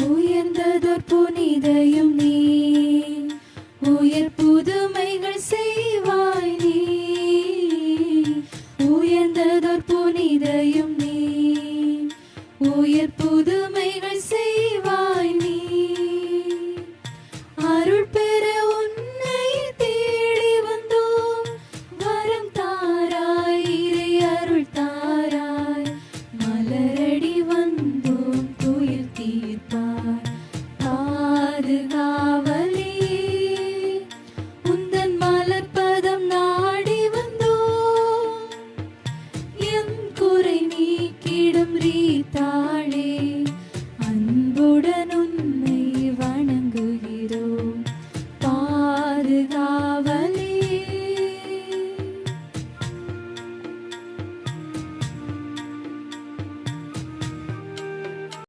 உயர்ந்ததோர் புனிதையும் நீ. உயர் புதுமைகள் செய்வாய் நீ. உயர்ந்ததோர் புனிதையும் நீ. உயர் புதுமை